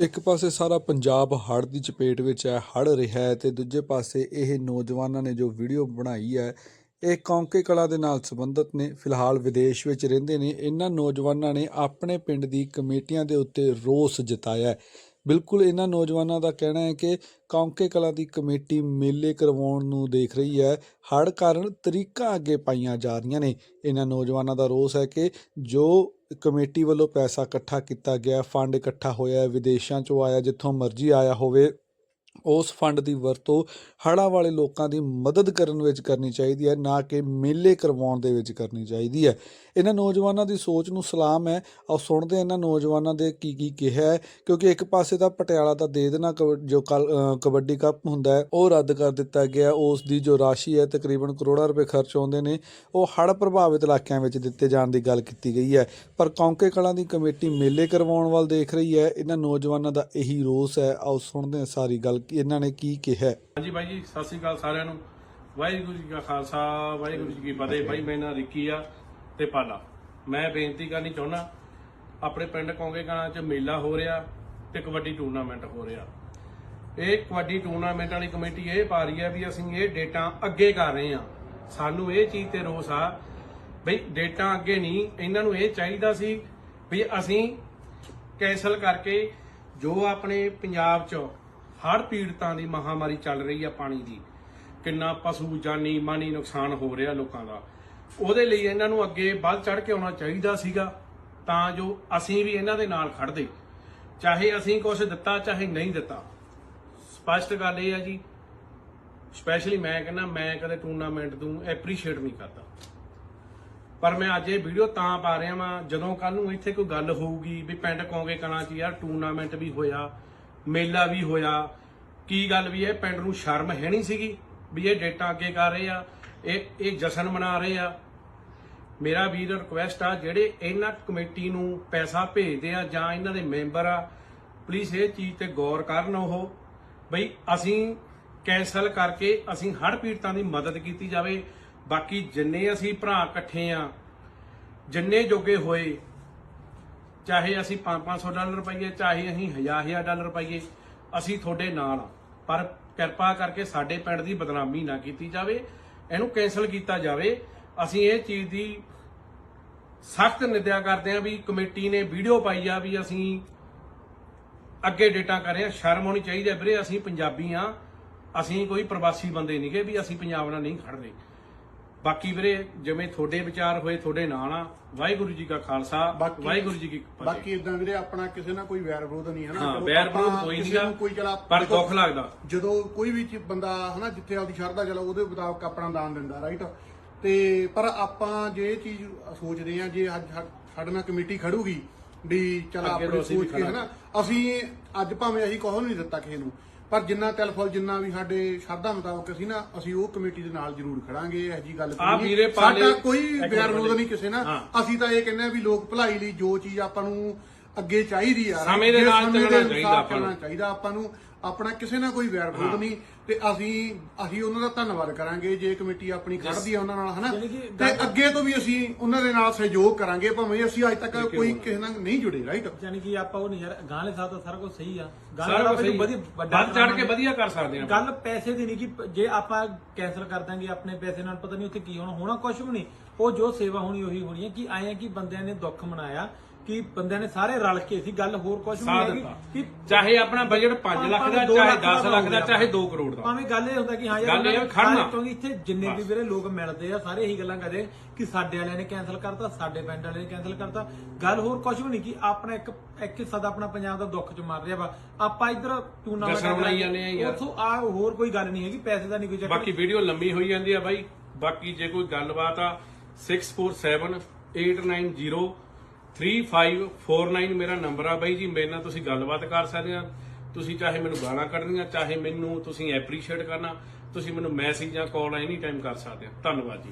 ਇੱਕ ਪਾਸੇ ਸਾਰਾ ਪੰਜਾਬ ਹੜ੍ਹ ਦੀ ਚਪੇਟ ਵਿੱਚ ਹੈ, ਹੜ੍ਹ ਰਿਹਾ ਹੈ ਤੇ ਦੂਜੇ ਪਾਸੇ ਇਹ ਨੌਜਵਾਨਾਂ ਨੇ ਜੋ ਵੀਡੀਓ ਬਣਾਈ ਹੈ, ਇਹ ਕੌਂਕੇ ਕਲਾ ਦੇ ਨਾਲ ਸੰਬੰਧਿਤ ਨੇ। ਫਿਲਹਾਲ ਵਿਦੇਸ਼ ਵਿੱਚ ਰਹਿੰਦੇ ਨੇ। ਇਹਨਾਂ ਨੌਜਵਾਨਾਂ ਨੇ ਆਪਣੇ ਪਿੰਡ ਦੀ ਕਮੇਟੀਆਂ ਦੇ ਉੱਤੇ ਰੋਸ ਜਤਾਇਆ ਹੈ। ਬਿਲਕੁਲ ਇਹਨਾਂ ਨੌਜਵਾਨਾਂ ਦਾ ਕਹਿਣਾ ਹੈ ਕਿ ਕੌਂਕੇ ਕਲਾ ਦੀ ਕਮੇਟੀ ਮੇਲੇ ਕਰਵਾਉਣ ਨੂੰ ਦੇਖ ਰਹੀ ਹੈ। ਹੜ੍ਹ ਕਾਰਨ ਤਰੀਕਾਂ ਅੱਗੇ ਪਾਈਆਂ ਜਾ ਰਹੀਆਂ ਨੇ। ਇਹਨਾਂ ਨੌਜਵਾਨਾਂ ਦਾ ਰੋਸ ਹੈ ਕਿ ਜੋ ਕਮੇਟੀ ਵੱਲੋਂ ਪੈਸਾ ਇਕੱਠਾ ਕੀਤਾ ਗਿਆ, ਫੰਡ ਇਕੱਠਾ ਹੋਇਆ, ਵਿਦੇਸ਼ਾਂ ਚੋਂ ਆਇਆ, ਜਿੱਥੋਂ ਮਰਜ਼ੀ ਆਇਆ ਹੋਵੇ ਉਸ ਫੰਡ ਦੀ ਵਰਤੋਂ ਹੜ੍ਹਾਂ ਵਾਲੇ ਲੋਕਾਂ ਦੀ ਮਦਦ ਕਰਨ ਵਿੱਚ ਕਰਨੀ ਚਾਹੀਦੀ ਹੈ, ਨਾ ਕਿ ਮੇਲੇ ਕਰਵਾਉਣ ਦੇ ਵਿੱਚ ਕਰਨੀ ਚਾਹੀਦੀ ਹੈ। ਇਹਨਾਂ ਨੌਜਵਾਨਾਂ ਦੀ ਸੋਚ ਨੂੰ ਸਲਾਮ ਹੈ। ਆਓ ਸੁਣਦੇ ਇਹਨਾਂ ਨੌਜਵਾਨਾਂ ਦੇ ਕੀ ਕੀ ਕਿਹਾ ਹੈ, ਕਿਉਂਕਿ ਇੱਕ ਪਾਸੇ ਤਾਂ ਪਟਿਆਲਾ ਦਾ ਦੇ ਦੇਣਾ ਕਬ- ਜੋ ਕੱਲ ਕਬੱਡੀ ਕੱਪ ਹੁੰਦਾ ਹੈ, ਉਹ ਰੱਦ ਕਰ ਦਿੱਤਾ ਗਿਆ। ਉਸ ਦੀ ਜੋ ਰਾਸ਼ੀ ਹੈ, ਤਕਰੀਬਨ ਕਰੋੜਾਂ ਰੁਪਏ ਖਰਚ ਆਉਂਦੇ ਨੇ, ਉਹ ਹੜ੍ਹ ਪ੍ਰਭਾਵਿਤ ਇਲਾਕਿਆਂ ਵਿੱਚ ਦਿੱਤੇ ਜਾਣ ਦੀ ਗੱਲ ਕੀਤੀ ਗਈ ਹੈ। ਪਰ ਕੌਂਕੇ ਕਲਾਂ ਦੀ ਕਮੇਟੀ ਮੇਲੇ ਕਰਵਾਉਣ ਵੱਲ ਦੇਖ ਰਹੀ ਹੈ। ਇਹਨਾਂ ਨੌਜਵਾਨਾਂ ਦਾ ਇਹੀ ਰੋਸ ਹੈ। ਆਓ ਸੁਣਦੇ ਹਾਂ ਸਾਰੀ ਗੱਲ ਇਹਨਾਂ ਨੇ ਕੀ ਕਿਹਾ? ਹਾਂਜੀ ਬਾਈ ਜੀ, ਸਤਿ ਸ੍ਰੀ ਅਕਾਲ ਸਾਰਿਆਂ ਨੂੰ। ਵਾਹਿਗੁਰੂ ਜੀ ਕਾ ਖਾਲਸਾ, ਵਾਹਿਗੁਰੂ ਜੀ ਕੀ ਫਤਿਹ। ਬਾਈ, ਮੈਂ ਨਾਂ ਰਿੱਕੀ ਆ ਤੇ ਪਾਲਾ। ਮੈਂ ਬੇਨਤੀ ਕਰਨੀ ਚਾਹੁੰਦਾ ਆਪਣੇ ਪਿੰਡ ਕੌਂਗੇ ਗਾਣਾ 'ਚ ਮੇਲਾ ਹੋ ਰਿਹਾ ਤੇ ਕਬੱਡੀ ਟੂਰਨਾਮੈਂਟ ਹੋ ਰਿਹਾ। ਇਹ ਕਬੱਡੀ ਟੂਰਨਾਮੈਂਟ ਵਾਲੀ ਕਮੇਟੀ ਇਹ ਪਾ ਰਹੀ ਹੈ ਵੀ ਅਸੀਂ ਇਹ ਡੇਟਾਂ ਅੱਗੇ ਕਰ ਰਹੇ ਹਾਂ। ਸਾਨੂੰ ਇਹ ਚੀਜ਼ ਤੇ ਰੋਸ ਆ ਬਈ ਡੇਟਾਂ ਅੱਗੇ ਨਹੀਂ, ਇਹਨਾਂ ਨੂੰ ਇਹ ਚਾਹੀਦਾ ਸੀ ਵੀ ਅਸੀਂ ਕੈਂਸਲ ਕਰਕੇ ਜੋ ਆਪਣੇ ਪੰਜਾਬ 'ਚ ਹੜ੍ਹ ਪੀੜਤਾਂ ਦੀ ਮਹਾਮਾਰੀ ਚੱਲ ਰਹੀ ਆ ਪਾਣੀ ਦੀ। ਕਿੰਨਾ ਪਸ਼ੂ, ਜਾਨੀ, ਮਾਨੀ ਨੁਕਸਾਨ ਹੋ ਰਿਹਾ ਲੋਕਾਂ ਦਾ। ਉਹਦੇ ਲਈ ਇਹਨਾਂ ਨੂੰ ਅੱਗੇ ਵੱਧ ਚੜ ਕੇ ਆਉਣਾ ਚਾਹੀਦਾ ਸੀਗਾ, ਤਾਂ ਜੋ ਅਸੀਂ ਵੀ ਇਹਨਾਂ ਦੇ ਨਾਲ ਖੜਦੇ ਚਾਹੇ ਅਸੀਂ ਕੁਝ ਦਿੱਤਾ, ਚਾਹੇ ਨਹੀਂ ਦਿੱਤਾ। ਸਪਸ਼ਟ ਗੱਲ ਇਹ ਆ ਜੀ ਸਪੈਸ਼ਲੀ ਮੈਂ ਕਹਿੰਦਾ, ਮੈਂ ਕਦੇ ਟੂਰਨਾਮੈਂਟ ਨੂੰ ਐਪਰੀਸ਼ੀਏਟ ਨਹੀਂ ਕਰਦਾ। ਪਰ ਮੈਂ ਅੱਜ ਇਹ ਵੀਡੀਓ ਤਾਂ ਪਾ ਰਿਹਾ ਵਾਂ, ਜਦੋਂ ਕੱਲ ਨੂੰ ਇੱਥੇ ਕੋਈ ਗੱਲ ਹੋਊਗੀ ਵੀ ਪਿੰਡ ਕੌਂਗੇ ਕਲਾਂ 'ਚ, ਯਾਰ ਟੂਰਨਾਮੈਂਟ ਵੀ ਹੋਇਆ। ਮੇਲਾ ਵੀ ਹੋਇਆ। ਕੀ ਗੱਲ ਵੀ ਇਹ ਪਿੰਡ ਨੂੰ ਸ਼ਰਮ ਹੈ ਨਹੀਂ ਸੀਗੀ ਵੀ ਇਹ ਡੇਟਾ ਅੱਗੇ ਕਰ ਰਹੇ ਆ, ਇਹ ਇਹ ਜਸ਼ਨ ਮਨਾ ਰਹੇ ਆ? ਮੇਰਾ ਵੀਰ ਰਿਕੁਐਸਟ ਆ, ਜਿਹੜੇ ਇਹਨਾਂ ਕਮੇਟੀ ਨੂੰ ਪੈਸਾ ਭੇਜਦੇ ਆ ਜਾਂ ਇਹਨਾਂ ਦੇ ਮੈਂਬਰ ਆ ਪਲੀਜ਼ ਇਹ ਚੀਜ਼ ਤੇ ਗੌਰ ਕਰਨ ਉਹ, ਬਈ ਅਸੀਂ ਕੈਂਸਲ ਕਰਕੇ ਅਸੀਂ ਹੜ੍ਹ ਪੀੜਤਾਂ ਦੀ ਮਦਦ ਕੀਤੀ ਜਾਵੇ। ਬਾਕੀ ਜਿੰਨੇ ਅਸੀਂ ਭਰਾ ਇਕੱਠੇ ਆ, ਜਿੰਨੇ ਜੋਗੇ ਹੋਏ ਚਾਹੇ ਅਸੀਂ 5-500 ਡਾਲਰ ਪਾਈਏ ਚਾਹੇ ਅਸੀਂ 1000-1000 ਡਾਲਰ ਪਾਈਏ ਅਸੀਂ ਤੁਹਾਡੇ ਨਾਲ ਆ ਪਰ ਕਿਰਪਾ ਕਰਕੇ ਸਾਡੇ ਪਿੰਡ ਦੀ ਬਦਨਾਮੀ ਨਾ ਕੀਤੀ ਜਾਵੇ, ਇਹਨੂੰ ਕੈਨਸਲ ਕੀਤਾ ਜਾਵੇ। ਅਸੀਂ ਇਹ ਚੀਜ਼ ਦੀ ਸਖਤ ਨਿੰਦਿਆ ਕਰਦੇ ਹਾਂ ਵੀ ਕਮੇਟੀ ਨੇ ਵੀਡੀਓ ਪਾਈ ਆ ਵੀ ਅਸੀਂ ਅੱਗੇ ਡੇਟਾ ਕਰ ਰਹੇ ਹਾਂ, ਸ਼ਰਮ ਹੋਣੀ ਚਾਹੀਦੀ ਹੈ ਵੀਰੇ, ਅਸੀਂ ਪੰਜਾਬੀ ਆ ਅਸੀਂ ਕੋਈ ਪ੍ਰਵਾਸੀ ਬੰਦੇ ਨਹੀਂਗੇ ਵੀ ਅਸੀਂ ਪੰਜਾਬ ਨਾਲ ਨਹੀਂ ਖੜਦੇ ਬਾਕੀ ਵੀਰੇ ਜਿਵੇਂ ਤੁਹਾਡੇ ਵਿਚਾਰ ਹੋਏ ਤੁਹਾਡੇ ਨਾਲ ਆ। ਵਾਹਿਗੁਰੂ ਜੀ ਕਾ ਖਾਲਸਾ ਬਾਕੀ- ਵਾਹਿਗੁਰੂ ਜੀ ਕੀ ਫਤਿਹ। ਬਾਕੀ ਇਦਾਂ ਵੀਰੇ ਆਪਣਾ ਕਿਸੇ ਨਾਲ ਕੋਈ ਵੈਰ ਵਿਰੋਧ ਨਹੀਂ ਹੈ ਨਾ। ਹਾਂ ਚਲੋ ਵੈਰ ਵਿਰੋਧ ਕੋਈ ਕਿਸੇ ਨਹੀਂਗਾ ਨੂੰ ਕੋਈ ਚਲਾ ਪਰ ਦੁੱਖ ਲੱਗਦਾ। ਜਦੋਂ ਕੋਈ ਵੀ ਚੀ- ਬੰਦਾ ਹਨਾ ਜਿੱਥੇ ਆਪਦੀ ਸ਼ਰਧਾ ਚਲਾ ਉਹਦੇ ਮੁਤਾਬਕ ਆਪਣਾ ਦਾਨ ਦਿੰਦਾ ਰਾਈਟ ਤੇ ਪਰ ਆਪਾਂ ਜੇ ਇਹ ਚੀਜ਼ ਸੋਚਦੇ ਆ ਜੇ ਅੱਜ ਸਾ- ਸਾਡੇ ਨਾਲ ਕਮੇਟੀ ਖੜੂਗੀ ਵੀ ਚਲ ਅੱਗੇ ਤੋਂ ਆਪਣੀ ਅਸੀਂ ਵੀ ਸੋਚ ਕੇ ਹਨਾ ਅਸੀਂ ਅੱਜ ਭਾਵੇਂ ਅਸੀਂ ਕੋਹ ਨਹੀਂ ਦਿੱਤਾ ਕਿਸੇ ਨੂੰ ਪਰ ਜਿੰਨਾ ਤਿਲਫਲ ਜਿੰਨਾ ਵੀ ਸਾਡੇ ਸ਼ਰਧਾ ਮੁਤਾਬਕ ਅਸੀਂ ਨਾ ਅਸੀਂ ਉਹ ਕਮੇਟੀ ਦੇ ਨਾਲ ਜ਼ਰੂਰ ਖੜਾਂਗੇ ਇਹ ਜੀ ਗੱਲ। ਵੀਰੇ ਪਾਲੇ- ਸਾਡਾ ਕੋਈ ਵੈਰ ਵਿਰੋਧ। ਨਹੀਂ ਕਿਸੇ ਨਾਲ ਹਾਂ। ਅਸੀਂ ਤਾਂ ਇਹ ਕਹਿੰਦੇ ਆ ਵੀ ਲੋਕ ਭਲਾਈ ਲਈ ਜੋ ਚੀਜ਼ ਆਪਾਂ ਨੂੰ ਅੱਗੇ ਚਾਹੀਦੀ ਆ ਸਮੇਂ ਦੇ ਨਾਲ ਚੱਲਣਾ ਚਾਹੀਦਾ ਆਪਾਂ ਨੂੰ। ਆਪਾਂ ਨੂੰ ਆਪਣਾ ਕਿਸੇ ਨਾਲ ਕੋਈ ਵੈਰ ਵਿਰੋਧ ਨਹੀਂ ਤੇ ਅਸੀਂ ਅਸੀਂ ਉਹਨਾਂ ਦਾ ਧੰਨਵਾਦ ਕਰਾਂਗੇ ਜੇ ਕਮੇਟੀ ਆਪਣੀ ਖੜਦੀ ਆ ਉਹਨਾਂ ਨਾਲ ਹਨਾ? ਤੇ ਅੱਗੇ ਤੋਂ ਵੀ ਅਸੀਂ ਉਹਨਾਂ ਦੇ ਨਾਲ ਸਹਿਯੋਗ ਕਰਾਂਗੇ ਭਾਵੇਂ ਅਸੀਂ ਅੱਜ ਤੱਕ ਕੋਈ ਕਿਸੇ ਨਾਲ ਨਹੀਂ ਜੁੜੇ ਰਾਈਟ ਯਾਨੀ ਕਿ ਆਪਾਂ ਉਹ ਨਹੀਂ ਯਾਰ ਗਾਂਲੇ ਸਾਹਿਬ ਦਾ ਸਾਰਾ ਕੁਝ ਸਹੀ ਆ। ਵਧੀਆ ਵੱਡਾ ਵੱਧ ਚੜ ਕੇ ਵਧੀਆ ਕਰ ਸਕਦੇ ਆ ਗੱਲ ਪੈਸੇ ਦੀ ਨਹੀਂ ਕਿ ਜੇ ਆਪਾਂ ਕੈਂਸਲ ਕਰ ਦਾਂਗੇ ਆਪਣੇ ਪੈਸੇ ਨਾਲ ਪਤਾ ਨਹੀਂ ਉੱਥੇ ਕੀ ਹੋਣਾ। ਹੋਣਾ ਕੁਝ ਵੀ ਨਹੀਂ। ਉਹ ਜੋ ਸੇਵਾ ਹੋਣੀ ਉਹੀ ਹੋਣੀ ਹੈ ਕਿ ਆਏ ਆ ਕਿ ਬੰਦਿਆਂ ਨੇ ਦੁੱਖ ਮਨਾਇਆ। ਕਿ ਬੰਦਿਆਂ ਨੇ ਸਾਰੇ ਰਲ ਕੇ ਸੀ ਗੱਲ ਹੋਰ ਕੁਝ ਸਾਥ ਨਹੀਂ ਦਿੱਤਾ। ਹੈਗੀ ਕਿ ਚਾਹੇ ਆਪਣਾ ਬਜਟ 5 ਲੱਖ ਦਾ ਦੋ ਚਾਹੇ ਲੱਖ 10 ਲੱਖ ਦਾ ਹੋਵੇ। ਚਾਹੇ 2 ਕਰੋੜ ਦਾ। ਭਾਵੇਂ ਗੱਲ ਇਹ ਹੁੰਦਾ ਕਿ ਹਾਂ ਗੱਲ ਇਹ ਆ ਖੜਨਾ। ਸਾਰੇ ਕਿਉਂਕਿ ਇੱਥੇ ਜਿੰਨੇ ਵੀ ਵੀਰੇ ਲੋਕ ਮਿਲਦੇ ਆ ਸਾਰੇ ਇਹੀ ਗੱਲਾਂ ਕਰਦੇ ਕਿ ਸਾਡੇ ਵਾਲਿਆਂ ਨੇ ਕੈਨਸਲ ਕਰਤਾ ਸਾਡੇ ਪਿੰਡ ਵਾਲਿਆਂ ਨੇ ਕੈਨਸਲ ਕਰਤਾ। ਗੱਲ ਹੋਰ ਕੁਝ ਵੀ ਨਹੀਂ ਕਿ ਆਪਣਾ ਇੱਕ ਇੱਕ ਹਿੱਸਾ ਦਾ ਆਪਣਾ ਪੰਜਾਬ ਦਾ ਦੁੱਖ ਚ ਮਰ ਰਿਹਾ ਵਾ। ਆਪਾਂ ਇੱਧਰ ਟੂਰਨਾਮੈਂਟ ਜਸ਼ਨ ਮਨਾਈ ਜਾਂਦੇ ਆ ਯਾਰ। ਉੱਥੋਂ ਆ ਹੋਰ ਕੋਈ ਗੱਲ ਨਹੀਂ ਹੈਗੀ ਪੈਸੇ ਦਾ ਨਹੀਂ ਕੋਈ ਚੱਕਰ ਬਾਕੀ ਵੀਡੀਓ ਲੰਮੀ ਹੋਈ ਜਾਂਦੀ ਆ ਬਾਈ। ਬਾਕੀ ਜੇ ਕੋਈ ਗੱਲਬਾਤ ਆ 647890 3549 ਮੇਰਾ ਨੰਬਰ ਆ ਬਾਈ ਜੀ, ਮੇਰੇ ਨਾਲ ਤੁਸੀਂ ਗੱਲਬਾਤ ਕਰ ਸਕਦੇ ਆ। ਤੁਸੀਂ ਚਾਹੇ ਮੈਨੂੰ ਗਾਲਾਂ ਕੱਢਣੀਆਂ ਚਾਹੇ ਮੈਨੂੰ ਤੁਸੀਂ ਐਪਰੀਸ਼ੀਏਟ ਕਰਨਾ, ਤੁਸੀਂ ਮੈਨੂੰ ਮੈਸੇਜ ਜਾਂ ਕਾਲ ਐਨੀ ਟਾਈਮ ਕਰ ਸਕਦੇ ਆ। ਧੰਨਵਾਦ ਜੀ।